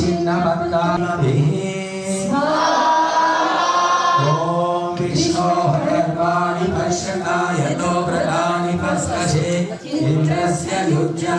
अच्छिन्नपत्ताभिः ॐ विश्वो सर्वाणि पश्यता यतो व्रतानि पस्कशे इन्द्रस्य युज्य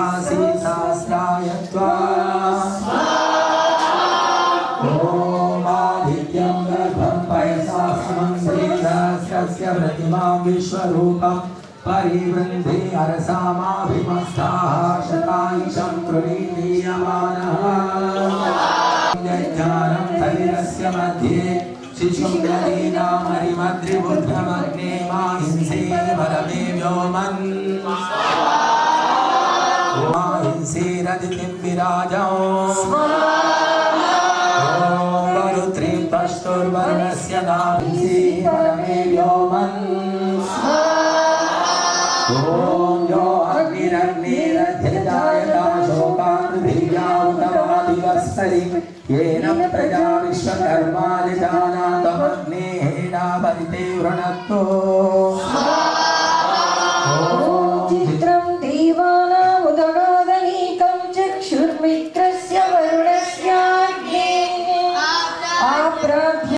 श्रीसहस्रस्य प्रतिमां विश्वरूपं परिवृन्धे अरसामाभिमस्ताः शतायुषं प्रणीयमानः ज्ञानं शरीरस्य मध्ये शिशुं नदीनामरिमद्रिबुद्धमग्ने माहिंसे बलमे व्योमन् माहिंसेरदितिं विराजौ ॐ चित्रं देवानामुदगादनीकं चक्षुर्मित्रस्य वरुणस्याग्ने आप्राभ्य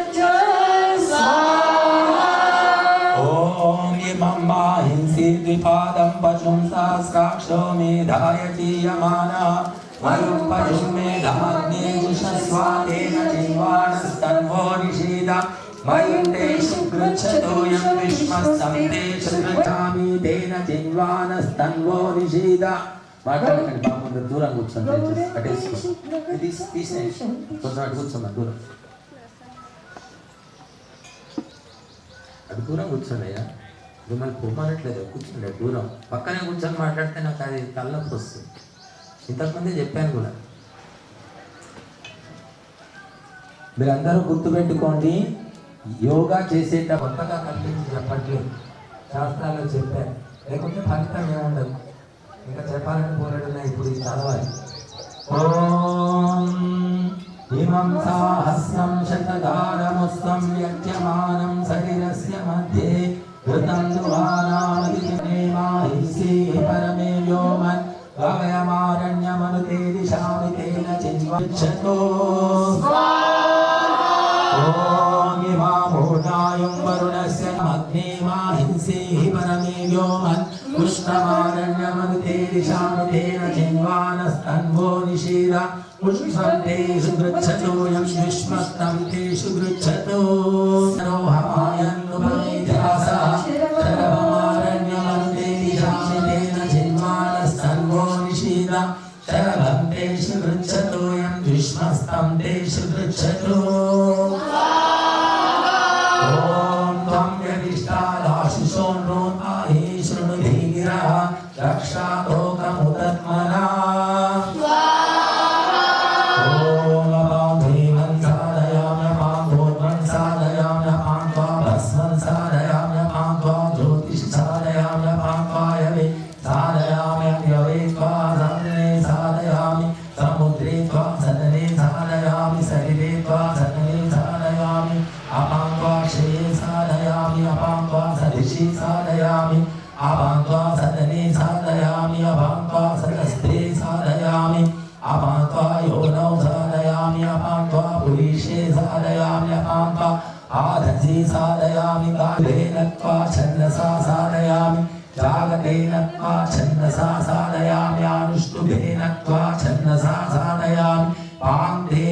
द्विपादं पशुं सहस्राक्षो चिन्वाणस्तन्वो निषीद मयुण्डेषु गृच्छतो यं विश्वस्तं तेषु गच्छामि तेन चिन्वानस्तन्वो निषीद మాట్లాడకండి బాబు కొంచెం దూరం కూర్చోండి దయచేసి. అటేసుకో ఇది తీసేయండి కొంచెం అటు కూర్చోమ్మా దూరం అది దూరం కూర్చోండియ్యా మిమ్మల్ని పొమ్మనట్లేదు కూర్చోండి దూరం పక్కనే కూర్చొని మాట్లాడితే నాకు అది తలనొప్పి వస్తుంది ఇంతకుముందే చెప్పాను కూడా మీరందరూ గుర్తుపెట్టుకోండి యోగా చేసేట కొత్తగా కనిపించి చెప్పట్లేదు శాస్త్రాల్లో చెప్పారు. లేకుంటే ఫలితం ఏముండదు. ఇంకా చెప్పాలని పోరాడున్నా ఇప్పుడు చదవాలి ఓం ఇమం సాహస్రం శతధారముస్తం యజ్ఞమానం శరీరస్య మధ్యే ఘృతం దువానామదిమాహిసి పరమే వ్యోమన్ గగయమారణ్యమనుతే దిశామి తేన చిన్వచ్చతో. ॐ पुष्टमारण्यमनुते दिशामि तेन चिन्वानस्तन्वो निषीद पुष्पं तेषु गृच्छतो यं विश्वस्तं तेषु गृच्छतो शरीरे त्वा सदने साधयामि अपां त्वा क्षये साधयामि अपां त्वा सदिशि साधयामि अपां त्वा सदने साधयामि अपां त्वा सदस्ते साधयामि अपां त्वा योनौ साधयामि अपां त्वा पुरीषे साधयामि अपां त्वा आधसि साधयामि कालेन त्वा छन्दसा साधयामि जागतेन त्वा छन्दसा साधयामि अनुष्टुभेन त्वा छन्दसा साधयामि पान्ते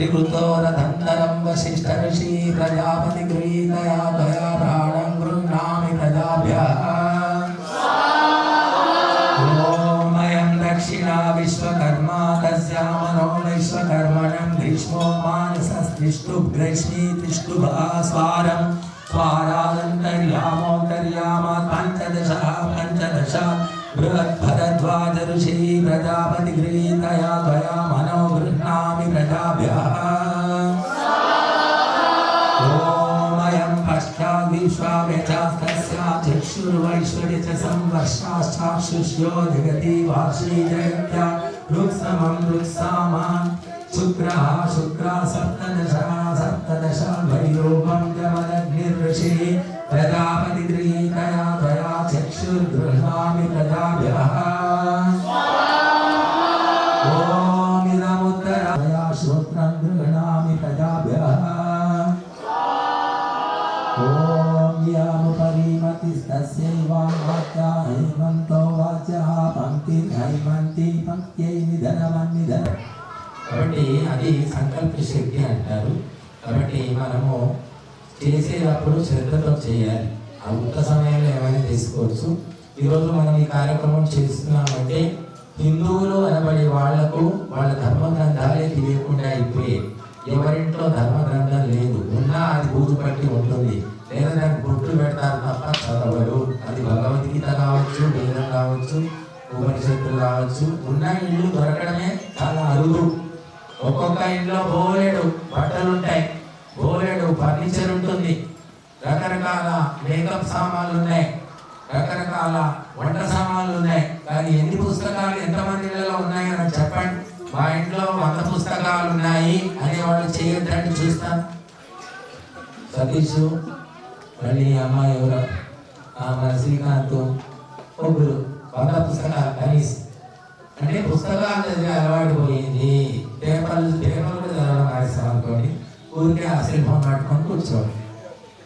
త్రివృతో రథంతరం వశిష్ఠ ఋషి ప్రజాపతి గృహీతయా దయా ప్రాణం గృహ్ణామి ప్రజాభ్య ఓమయం దక్షిణా విశ్వకర్మా తస్యామనో విశ్వకర్మణం భీష్మో మానసస్తిష్టు గ్రష్మీ తిష్టుభా స్వారం స్వారాదంతర్యామోంతర్యామ పంచదశ పంచదశ బృహద్భరద్వాజ ఋషి ప్రజాపతి గృహీతయా త్వయా మనో గృహ్ణామి ప్రజాభ్యः ఓమయం పశ్చాద్విశ్వావ్యచాస్తస్యా చక్షుర్వైశ్వర్య చ సంవర్షాశ్చాక్షుష్యో జగతి వార్షీ జగత్యా రుక్సమం రుక్సామాన్ శుక్రः శుక్రా సప్తదశ సప్తదశ వైరూపం జమదగ్నిర్ఋషి చేయాలి. ఆ ఉత్త సమయంలో ఏమైనా తీసుకోవచ్చు ఈరోజు మనం ఈ కార్యక్రమం చేస్తున్నామంటే హిందువులు అనబడే వాళ్ళకు వాళ్ళ ధర్మ గ్రంథాలే తెలియకుండా అయిపోయాయి ఎవరింట్లో ధర్మ గ్రంథం లేదు. ఉన్నా అది బూజు పట్టి ఉంటుంది. లేదా దానికి గుర్తు పెడతారు తప్ప చదవరు అది భగవద్గీత కావచ్చు వేదం కావచ్చు ఉపనిషత్తులు కావచ్చు. ఉన్న ఇల్లు దొరకడమే చాలా అరుదు. ఒక్కొక్క ఇంట్లో బోలెడు బట్టలు ఉంటాయి బోలెడు ఫర్నిచర్ ఉంటుంది. రకరకాల మేకప్ సామాన్లు ఉన్నాయి. రకరకాల వంట సామాన్లు ఉన్నాయి. కానీ ఎన్ని పుస్తకాలు ఎంతమంది ఇళ్ళలో ఉన్నాయో అని చెప్పండి. మా ఇంట్లో వంద పుస్తకాలు ఉన్నాయి. అనే వాళ్ళు చేయొద్దని చూస్తాను సతీష్ మళ్ళీ అమ్మాయి ఎవరో? ఆ మన శ్రీకాంత్ ముగ్గురు. వంద పుస్తకాలు కనీసం. అంటే పుస్తకాలు చదివే అలవాటు పోయింది. పేపర్లు పేపర్లు కూడా చదవడం మానేస్తాం అనుకోండి. ఊరికే అశ్రీభం పట్టుకొని కూర్చోండి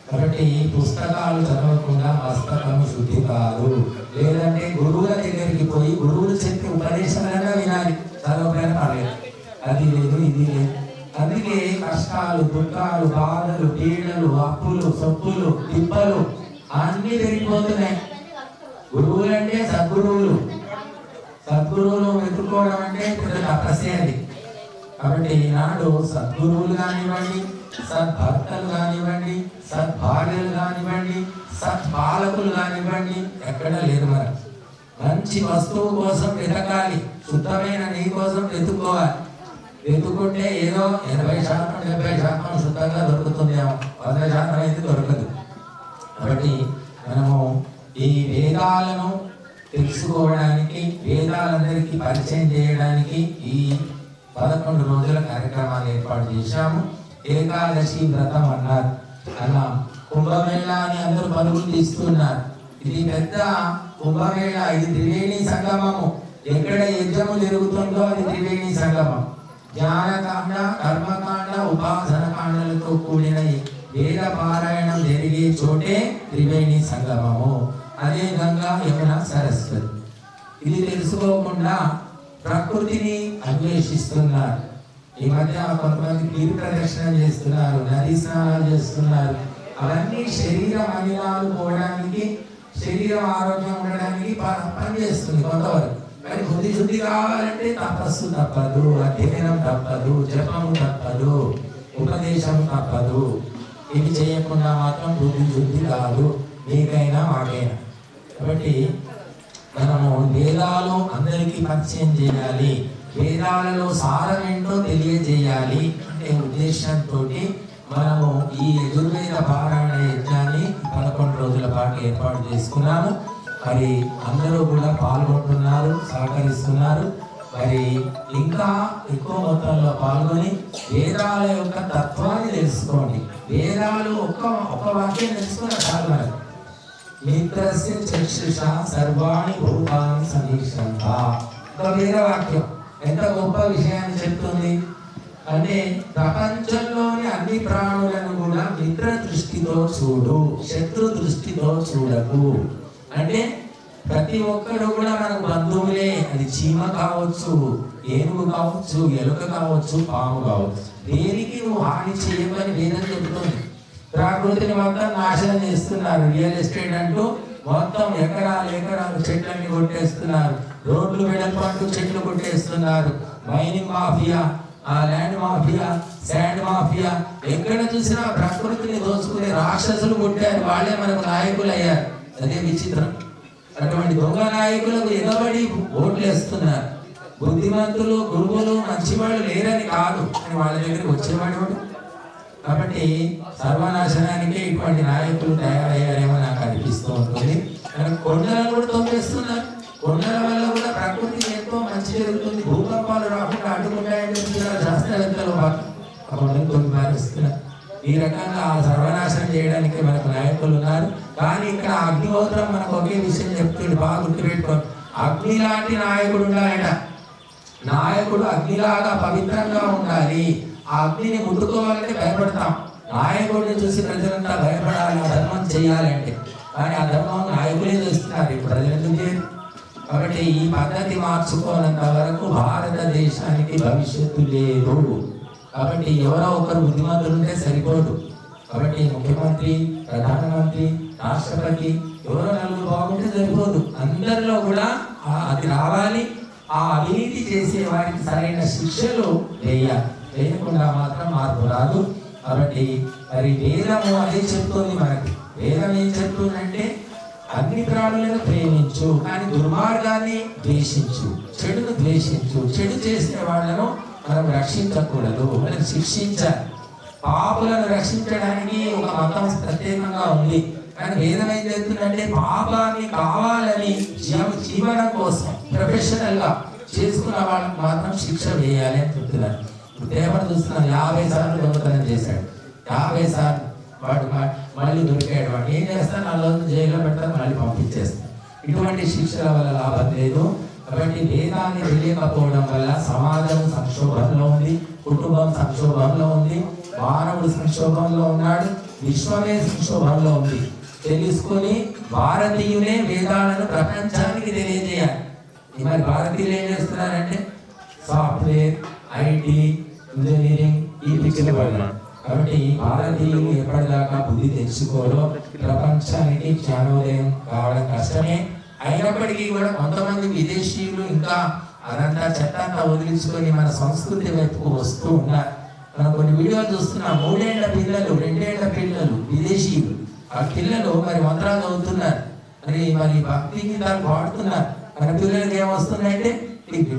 కాబట్టి ఈ పుస్తకాలు చదవకుండా మస్తకము శుద్ధి కాదు లేదంటే గురువుల దగ్గరికి పోయి గురువులు చెప్పే ఉపదేశాలన్నా వినాలి. చదవకపోయినా పర్లేదు అది లేదు ఇది లేదు. అందుకే కష్టాలు దుఃఖాలు బాధలు పీడలు అప్పులు సొప్పులు తిప్పలు అన్నీ పెరిగిపోతున్నాయి. గురువులంటే సద్గురువులు. సద్గురువులు వెతుక్కోవడం అంటే పెద్ద తపస్సే అది కాబట్టి ఈనాడు సద్గురువులు కానివ్వండి సద్భర్తలు కానివ్వండి సద్భార్యలు కానివ్వండి సత్పాలకులు కానివ్వండి ఎక్కడ లేదు మరి. మంచి వస్తువు కోసం వెతకాలి. శుద్ధమైన నీ కోసం వెతుక్కోవాలి. వెతుకుంటే ఏదో ఎనభై శాతం డెబ్బై శాతం శుద్ధంగా దొరుకుతుందేమో వంద శాతం అయితే దొరకదు. కాబట్టి మనము ఈ వేదాలను తెలుసుకోవడానికి వేదాలందరికీ పరిచయం చేయడానికి ఈ పదకొండు రోజుల కార్యక్రమాలు ఏర్పాటు చేశాము. ఏకాదశి వ్రతం అన్నారు. అలా కుంభమేళ అని అందరూ పరుగులు తీస్తున్నారు. ఇది పెద్ద కుంభమేళ ఇది త్రివేణి సంగమము. ఎక్కడ యజ్ఞము జరుగుతుందో అది త్రివేణి సంగమం. జ్ఞానకాండ కర్మకాండ ఉపాసన కాండలతో కూడిన వేద పారాయణం జరిగే చోటే త్రివేణి సంగమము. అదే గంగా యమున సరస్వతి. ఇది తెలుసుకోకుండా ప్రకృతిని అన్వేషిస్తున్నారు. ఈ మధ్య కొంతమంది గిరి ప్రదక్షిణ చేస్తున్నారు నదీ స్నానాలు చేస్తున్నారు. అవన్నీ శరీర మలినాలు పోవడానికి శరీరం ఆరోగ్యం ఉండడానికి పనిచేస్తుంది కొంతవరకు. కానీ బుద్ధి శుద్ధి కావాలంటే తపస్సు తప్పదు అధ్యయనం తప్పదు జపము తప్పదు ఉపదేశం తప్పదు. ఇవి చేయకుండా మాత్రం బుద్ధి శుద్ధి కాదు మీకైనా మాకైనా. కాబట్టి మనము వేదాలు అందరికీ పరిచయం చేయాలి. వేదాలలో సారం ఏంటో తెలియజేయాలి అనే ఉద్దేశంతో మనము ఈ యజుర్వేద పారాయణ యజ్ఞాన్ని పదకొండు రోజుల పాటు ఏర్పాటు చేసుకున్నాము. మరి అందరూ కూడా పాల్గొంటున్నారు సహకరిస్తున్నారు. మరి ఇంకా ఎక్కువ మొత్తంలో పాల్గొని వేదాల యొక్క తత్వాన్ని తెలుసుకోండి. వేదాలు ఒక్క ఒక్క వాక్యం తెలుసుకున్న చాలు మనకు మిత్రస్య చక్షుష సర్వాణి భూతాన్ని సమీక్షంత. ఒక వేరే వాక్యం ఎంత గొప్ప విషయాన్ని చెప్తుంది? అంటే ప్రపంచంలోని అన్ని ప్రాణులను కూడా మిత్ర దృష్టితో చూడు శత్రు దృష్టితో చూడకు. అంటే ప్రతి ఒక్కడు కూడా మనకు బంధువులే. అది చీమ కావచ్చు ఏనుగు కావచ్చు ఎలుక కావచ్చు పాము కావచ్చు. దేనికి నువ్వు హాని చేయమని వేదం చెబుతుంది. ప్రకృతిని మొత్తం నాశనం చేస్తున్నారు. రియల్ ఎస్టేట్ అంటూ మొత్తం ఎకరాలు ఎకరాలు చెట్లన్నీ కొట్టేస్తున్నారు. రోడ్లు వెడల్పాటు చెట్లు కొట్టేస్తున్నారు. మైనింగ్ మాఫియా ఆ ల్యాండ్ మాఫియా శాండ్ మాఫియా. ఎక్కడ చూసినా ప్రకృతిని దోచుకునే రాక్షసులు పుట్టారు వాళ్ళే మనకు నాయకులు అయ్యారు అదే విచిత్రం. అటువంటి దొంగ నాయకులకు ఎగబడి ఓట్లు వేస్తున్నారు బుద్ధిమంతులు గురువులు మంచివాళ్ళు లేరని కాదు. అని వాళ్ళ దగ్గరికి వచ్చేవాడు కాబట్టి సర్వనాశనానికి ఇటువంటి నాయకులు తయారయ్యారేమో నాకు అనిపిస్తూ ఉంటుంది. కొండలను కూడా తొమ్మేస్తున్నారు కొండల వల్ల కూడా ప్రకృతి ఎంతో మంచి జరుగుతుంది. భూకంపాలు రాకుండా అడ్డుకుంటాయని చెప్తున్నారు శాస్త్రవేత్తలు మాకు. ఆ ఈ రకంగా ఆ సర్వనాశనం చేయడానికి మనకు నాయకులు ఉన్నారు. కానీ ఇక్కడ అగ్నిహోత్రం మనకు ఒకే విషయం చెప్తుంది. బాగా గుర్తుపెట్టుకోండి అగ్ని లాంటి నాయకుడు ఉండాలట. నాయకుడు అగ్నిలాగా పవిత్రంగా ఉండాలి. ఆ అగ్నిని ముట్టుకోవాలంటే భయపడతాం. నాయకుడిని చూసి ప్రజలంతా భయపడాలి. ఆ ధర్మం చేయాలంటే. కానీ ఆ ధర్మం నాయకులే చేస్తున్నారు. ఇప్పుడు ప్రజలు కాబట్టి ఈ పద్ధతి మార్చుకోనంత వరకు భారతదేశానికి భవిష్యత్తు లేదు. కాబట్టి ఎవరో ఒకరు బుద్ధిమంతులు ఉంటే సరిపోదు. కాబట్టి ముఖ్యమంత్రి ప్రధానమంత్రి రాష్ట్రపతి ఎవరో నలుగురు బాగుంటే సరిపోదు. అందరిలో కూడా అది రావాలి. ఆ అవినీతి చేసే వారికి సరైన శిక్షలు వేయాలి. వేయకుండా మాత్రం మార్పు రాదు. కాబట్టి మరి వేదము అదే చెప్తుంది మనకి. వేదం ఏం చెప్తుందంటే అన్ని ప్రాణులను ప్రేమించు కానీ దుర్మార్గాన్ని ద్వేషించు చెడును ద్వేషించు చెడు చేసే వాళ్ళను మనం రక్షించకూడదు మనం శిక్షించాలి. పాపులను రక్షించడానికి ఒక మతం ప్రత్యేకంగా ఉంది. కానీ వేదం ఏం చెప్తుందంటే పాపాన్ని కావాలని జీవ- జీవనం కోసం ప్రొఫెషనల్గా చేసుకున్న వాళ్ళకి మాత్రం శిక్ష వేయాలి అని చెప్తున్నారు. ఇప్పుడు పేపర్ చూస్తున్నాను యాభై సార్లు దొంగతనం చేశాడు. యాభై సార్లు వాడు మళ్ళీ దొరికాడు వాడు. ఏం చేస్తాను అలా జైల్లో పెడతాను మళ్ళీ పంపించేస్తాను ఇటువంటి శిక్షల వల్ల లాభం లేదు. కాబట్టి వేదాన్ని తెలియకపోవడం వల్ల సమాజం సంక్షోభంలో ఉంది కుటుంబం సంక్షోభంలో ఉంది మానవుడు సంక్షోభంలో ఉన్నాడు విశ్వమే సంక్షోభంలో ఉంది. తెలుసుకొని భారతీయులే వేదాలను ప్రపంచానికి తెలియజేయాలి. మరి భారతీయులు ఏం చేస్తున్నారంటే? సాఫ్ట్వేర్ ఐటీ ఇంజనీరింగ్ ఈ పిక్చర్ పడినాడు కాబట్టి భారతీయులు ఎప్పటిదాకా బుద్ధి తెచ్చుకోరో ప్రపంచానికి జ్ఞానోదయం కావడం కష్టమే అయినప్పటికీ కూడా కొంతమంది విదేశీయులు ఇంకా అదంతా చట్టాన్ని వదిలించుకొని మన సంస్కృతి వైపుకు వస్తూ ఉన్నారు మనం కొన్ని వీడియోలు చూస్తున్నాం మూడేళ్ళ పిల్లలు రెండేళ్ళ పిల్లలు విదేశీయులు ఆ పిల్లలు మరి మంత్రాలు చదువుతున్నారు మరి మరి భక్తి గీతాలు పాడుతున్నారు మన పిల్లలకి ఏమొస్తున్నాయంటే టింగి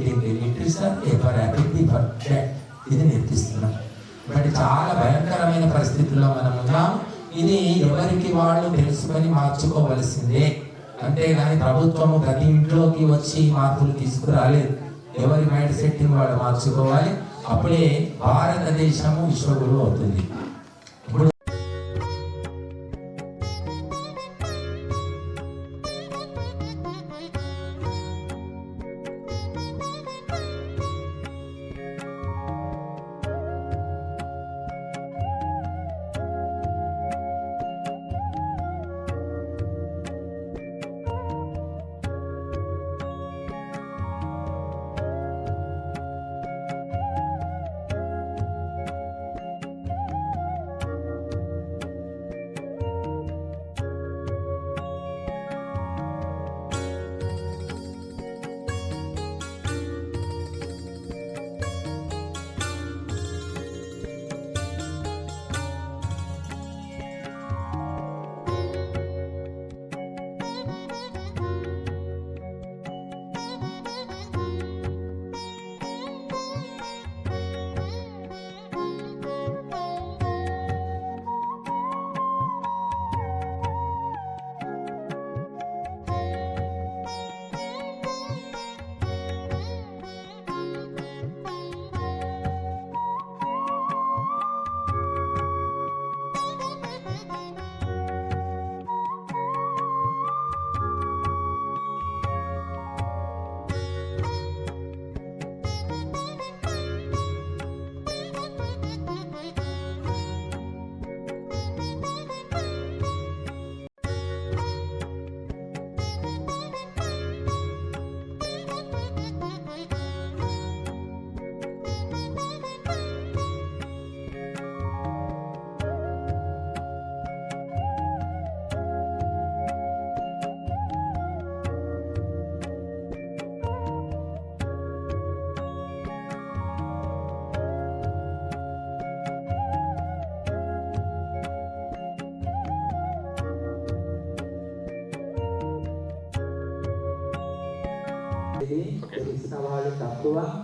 ఇది నేర్పిస్తున్నాం బట్ చాలా భయంకరమైన పరిస్థితుల్లో మనం ఉన్నాం. ఇది ఎవరికి వాళ్ళు తెలుసుకొని మార్చుకోవలసిందే. అంతేగాని ప్రభుత్వము ప్రతి ఇంట్లోకి వచ్చి మార్పులు తీసుకురాలేదు. ఎవరి మైండ్ సెట్ని వాళ్ళు మార్చుకోవాలి. అప్పుడే భారతదేశము విశ్వగురువు అవుతుంది.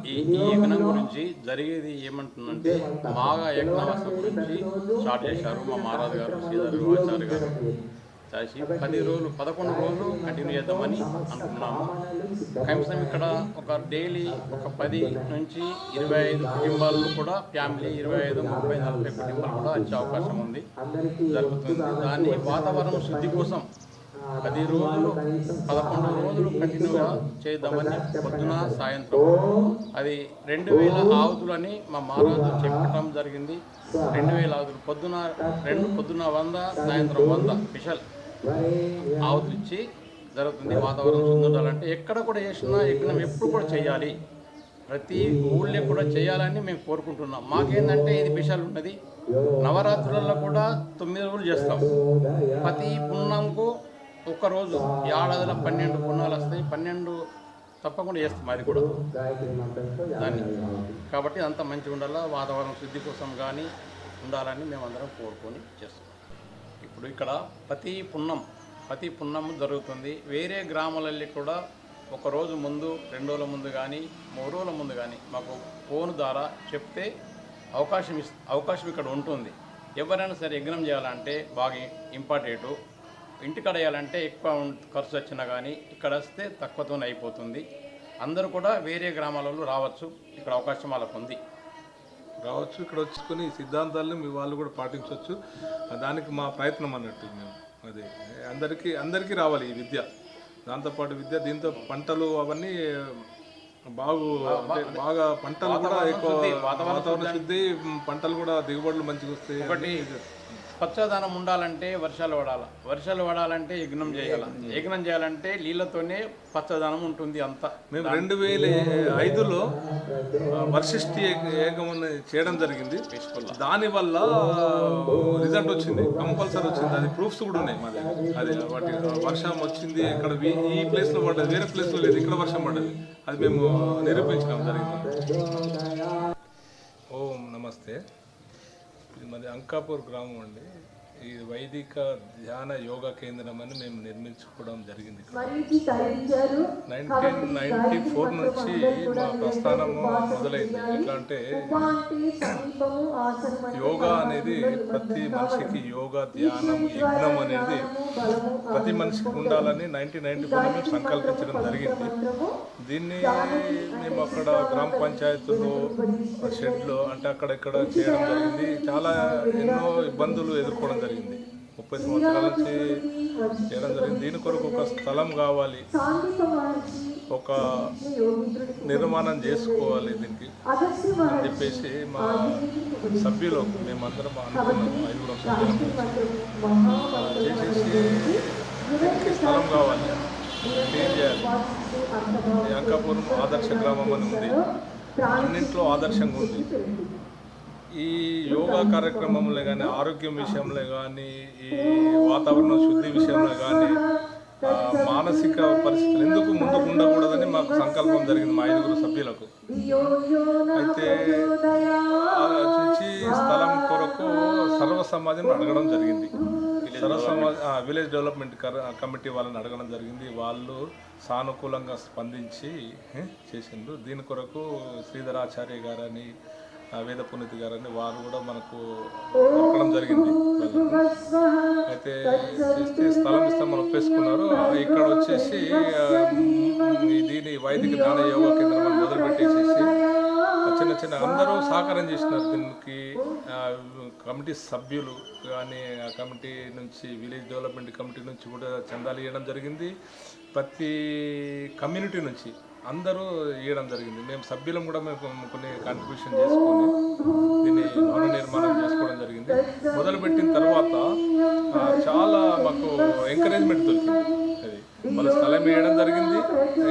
ఈ యజ్ఞం గురించి జరిగేది ఏమంటుందంటే బాగా యజ్ఞవస్థ గురించి స్టార్ట్ చేశారు మా మహారాజు గారు శ్రీధరు ఆచార్య గారు. చేసి పది రోజులు పదకొండు రోజులు కంటిన్యూ చేద్దామని అనుకున్నాము కనీసం ఇక్కడ ఒక డైలీ ఒక పది నుంచి ఇరవై ఐదు కుటుంబాలు కూడా ఫ్యామిలీ ఇరవై ఐదు ముప్పై నలభై కుటుంబాలు కూడా వచ్చే అవకాశం ఉంది. జరుగుతుంది. దాన్ని వాతావరణం శుద్ధి కోసం పది రోజులు పదకొండు రోజులు కంటిన్యూగా చేద్దామని పొద్దున సాయంత్రం. అది రెండు వేల ఆవుతులని మా మహారాజు చెప్పడం జరిగింది. రెండు వేల ఆవుతులు. పొద్దున రెండు పొద్దున వంద సాయంత్రం వంద స్పెషల్ ఆవుతులు ఇచ్చి జరుగుతుంది వాతావరణం సుందరాలంటే ఎక్కడ కూడా చేసినా ఎక్కడ ఎప్పుడు కూడా చేయాలి. ప్రతి ఊళ్ళో కూడా చేయాలని మేము కోరుకుంటున్నాం. మాకేందంటే ఇది స్పెషల్ ఉన్నది. నవరాత్రులలో కూడా తొమ్మిది రోజులు చేస్తాం. ప్రతి పున్నంకు ఒక్కరోజు ఏడాదిలో పన్నెండు పున్నాలు వస్తాయి. పన్నెండు తప్పకుండా వేస్తాం అది కూడా. దాన్ని. కాబట్టి అంత మంచిగా ఉండాలా వాతావరణం శుద్ధి కోసం కానీ ఉండాలని మేమందరం కోరుకొని చేస్తున్నాం ఇప్పుడు ఇక్కడ ప్రతి పున్నం ప్రతి పున్నం జరుగుతుంది. వేరే గ్రామాలలో కూడా ఒక రోజు ముందు రెండు రోజుల ముందు కానీ మూడు రోజుల ముందు కానీ మాకు ఫోన్ ద్వారా చెప్తే అవకాశం ఇస్ అవకాశం ఇక్కడ ఉంటుంది. ఎవరైనా సరే యజ్ఞం చేయాలంటే బాగా ఇంపార్టెంట్. ఇంటికాడ వేయాలంటే ఎక్కువ ఖర్చు వచ్చినా కానీ ఇక్కడ వస్తే తక్కువతోనే అయిపోతుంది. అందరూ కూడా వేరే గ్రామాలలో రావచ్చు. ఇక్కడ అవకాశం వాళ్ళకు ఉంది. రావచ్చు. ఇక్కడ వచ్చుకొని సిద్ధాంతాలను మీ వాళ్ళు కూడా పాటించవచ్చు దానికి మా ప్రయత్నం అన్నట్టు మేము. అదే. అందరికీ అందరికీ రావాలి ఈ విద్య. దాంతోపాటు విద్య దీంతో పంటలు అవన్నీ బాగు బాగా పంటలు కూడా ఎక్కువ వాతావరణ శుద్ధి. పంటలు కూడా దిగుబడులు మంచిగా వస్తాయి. పచ్చదనం ఉండాలంటే వర్షాలు పడాలి. వర్షాలు పడాలంటే యజ్ఞం చేయాలి. యజ్ఞం చేయాలంటే నీళ్ళతోనే పచ్చదనం ఉంటుంది అంతా. మేము రెండు వేల ఐదులో వర్షిష్టి ఏకం చేయడం జరిగింది. దానివల్ల రిజల్ట్ వచ్చింది. కంపల్సరీ వచ్చింది. అది ప్రూఫ్స్ కూడా ఉన్నాయి మాది అది వాటి వర్షం వచ్చింది ఇక్కడ ఈ ప్లేస్లో పడ్డది వేరే ప్లేస్లో లేదు ఇక్కడ వర్షం పడ్డది. అది మేము నిరూపించడం జరిగింది. ఓం నమస్తే. మాది అంకాపూర్ గ్రామం అండి. ఈ వైదిక ధ్యాన యోగా కేంద్రం అని మేము నిర్మించుకోవడం జరిగింది నైన్టీన్ నైన్టీ ఫోర్ నుంచి మా ప్రస్థానము మొదలైంది. ఎట్లా అంటే యోగా అనేది ప్రతి మనిషికి యోగా ధ్యానం యజ్ఞం అనేది ప్రతి మనిషికి ఉండాలని నైన్టీన్ నైన్టీ ఫోర్ మేము సంకల్పించడం జరిగింది. దీన్ని మేము అక్కడ గ్రామ పంచాయతీలో షెడ్లో అంటే అక్కడ ఇక్కడ చేయడం జరిగింది. చాలా ఎన్నో ఇబ్బందులు ఎదుర్కోవడం జరిగింది ముప్పై సంవత్సరాల నుంచి చేయడం జరిగింది. దీని కొరకు ఒక స్థలం కావాలి. ఒక నిర్మాణం చేసుకోవాలి దీనికి అని చెప్పేసి మా సభ్యులు మేమందరం అనుకున్నాం. ఐదుగురం సభ్యులం. చేసేసి దీనికి స్థలం కావాలి. క్లీన్ చేయాలి? అంకాపురం ఆదర్శ గ్రామం అని ఉంది. అన్నింట్లో ఆదర్శంగా ఉంది. ఈ యోగా కార్యక్రమంలో కానీ ఆరోగ్యం విషయంలో కానీ ఈ వాతావరణ శుద్ధి విషయంలో కానీ మానసిక పరిస్థితులు ఎందుకు ముందుకు ఉండకూడదని మాకు సంకల్పం జరిగింది మా ఐదుగురు సభ్యులకు. అయితే ఆలోచించి స్థలం కొరకు సర్వ సమాజం అడగడం జరిగింది. సర్వ సమాజ విలేజ్ డెవలప్మెంట్ కమిటీ వాళ్ళని అడగడం జరిగింది. వాళ్ళు సానుకూలంగా స్పందించి చేసిండ్రు. దీని కొరకు శ్రీధరాచార్య గారని వేద పునీతి గారని వారు కూడా మనకు దొరకడం జరిగింది. అయితే చేస్తే స్థలం ఇస్తామని ఒప్పేసుకున్నారు. ఇక్కడ వచ్చేసి దీని వైదిక దాన యోగా కేంద్రం అని మొదలుపెట్టేసేసి చిన్న చిన్న అందరూ సహకారం చేసినారు దీనికి కమిటీ సభ్యులు కానీ ఆ కమిటీ నుంచి విలేజ్ డెవలప్మెంట్ కమిటీ నుంచి కూడా చందాలు ఇవ్వడం జరిగింది. ప్రతి కమ్యూనిటీ నుంచి అందరూ ఇవ్వడం జరిగింది. మేము సభ్యులం కూడా మేము కొన్ని కాంట్రిబ్యూషన్ చేసుకొని దీన్ని భవన నిర్మాణం చేసుకోవడం జరిగింది. మొదలుపెట్టిన తర్వాత చాలా మాకు ఎంకరేజ్మెంట్ దొరికింది. అది మన స్థలం వేయడం జరిగింది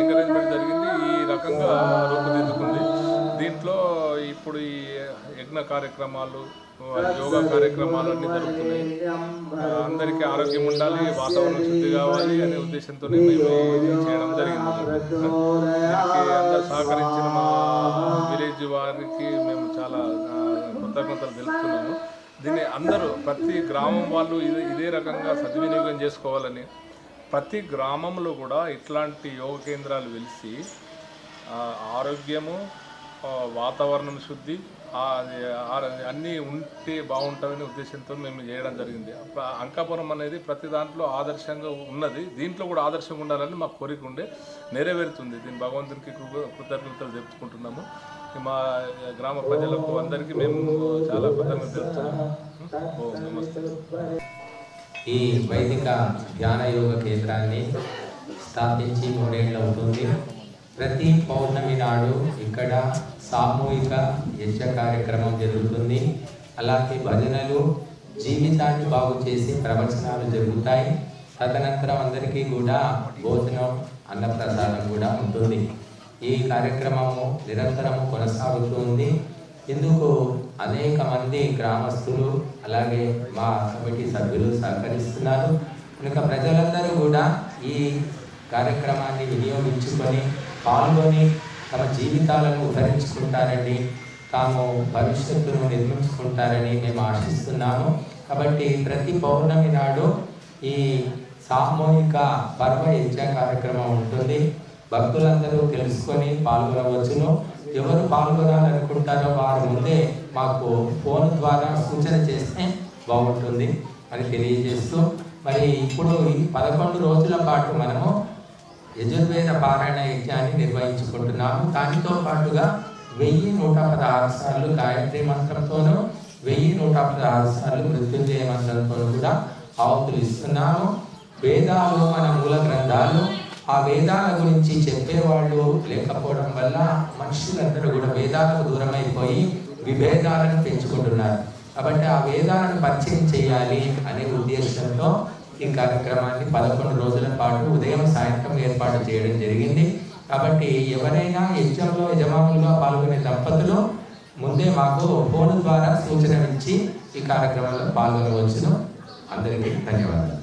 ఎంకరేజ్మెంట్ జరిగింది. ఈ రకంగా రూపుదిద్దుకుంది. దీంట్లో ఇప్పుడు ఈ యజ్ఞ కార్యక్రమాలు యోగా కార్యక్రమాలు అన్నీ జరుగుతున్నాయి. అందరికీ ఆరోగ్యం ఉండాలి వాతావరణం శుద్ధి కావాలి అనే ఉద్దేశంతో మేము ఇది చేయడం జరిగింది. దీనికి అందరు సహకరించిన మా విలేజ్ వారికి మేము చాలా కృతజ్ఞతలు తెలుపుతున్నాము. దీన్ని అందరూ ప్రతి గ్రామం వాళ్ళు ఇదే ఇదే రకంగా సద్వినియోగం చేసుకోవాలని ప్రతి గ్రామంలో కూడా ఇట్లాంటి యోగ కేంద్రాలు వెలిసి ఆరోగ్యము వాతావరణం శుద్ధి ఆ, అది అన్నీ ఉంటే బాగుంటుందనే ఉద్దేశంతో మేము చేయడం జరిగింది. అంకాపురం అనేది ప్రతి దాంట్లో ఆదర్శంగా ఉన్నది. దీంట్లో కూడా ఆదర్శంగా ఉండాలని మాకు కోరిక ఉండే నెరవేరుతుంది. దీని భగవంతునికి కృతజ్ఞతలు చెప్పుకుంటున్నాము మా గ్రామ ప్రజలకు అందరికీ మేము చాలా కృతజ్ఞతలు తెలుపుతున్నాము. ఓం నమస్తే ఈ వైదిక ధ్యాన యోగ కేంద్రాన్ని స్థాపించి మూడేళ్ళు అవుతుంది. ప్రతి పౌర్ణమి నాడు ఇక్కడ సామూహిక యజ్ఞ కార్యక్రమం జరుగుతుంది. అలాగే భజనలు జీవితాన్ని బాగు చేసి ప్రవచనాలు జరుగుతాయి. తదనంతరం అందరికీ కూడా భోజనం అన్నప్రసాదం కూడా ఉంటుంది. ఈ కార్యక్రమము నిరంతరము కొనసాగుతుంది. ఇందుకు అనేక మంది గ్రామస్తులు అలాగే మా కమిటీ సభ్యులు సహకరిస్తున్నారు. కనుక ప్రజలందరూ కూడా ఈ కార్యక్రమాన్ని వినియోగించుకొని పాల్గొని తమ జీవితాలను ఉద్ధరించుకుంటారని తాము భవిష్యత్తును నిర్మించుకుంటారని మేము ఆశిస్తున్నాము. కాబట్టి ప్రతి పౌర్ణమి నాడు ఈ సామూహిక పర్వ యజ్ఞ కార్యక్రమం ఉంటుంది. భక్తులందరూ తెలుసుకొని పాల్గొనవచ్చును. ఎవరు పాల్గొనాలనుకుంటారో వారి ముందే మాకు ఫోన్ ద్వారా సూచన చేస్తే బాగుంటుంది అని తెలియజేస్తూ మరి ఇప్పుడు ఈ పదకొండు రోజుల పాటు మనము యజుర్వేద పారాయణ యజ్ఞాన్ని నిర్వహించుకుంటున్నాము. దానితో పాటుగా వెయ్యి నూట పదహారు సార్లు గాయత్రి మంత్రంతోనూ వెయ్యి నూట పదహారు సార్లు మృత్యుంజయ మంత్రంతోనూ కూడా ఆవుతులు ఇస్తున్నాము. వేదాలు మన మూల గ్రంథాలు ఆ వేదాల గురించి చెప్పేవాళ్ళు లేకపోవడం వల్ల మనుషులందరూ కూడా వేదాలకు దూరమైపోయి విభేదాలను పెంచుకుంటున్నారు. కాబట్టి ఆ వేదాలను పరిచయం చేయాలి అనే ఉద్దేశంతో ఈ కార్యక్రమాన్ని పదకొండు రోజుల పాటు ఉదయం సాయంత్రం ఏర్పాటు చేయడం జరిగింది. కాబట్టి ఎవరైనా యజ్ఞంలో యజమానులుగా పాల్గొనే దంపతులు ముందే మాకు ఫోన్ ద్వారా సూచన ఇచ్చి ఈ కార్యక్రమంలో పాల్గొనవచ్చును. అందరికీ ధన్యవాదాలు.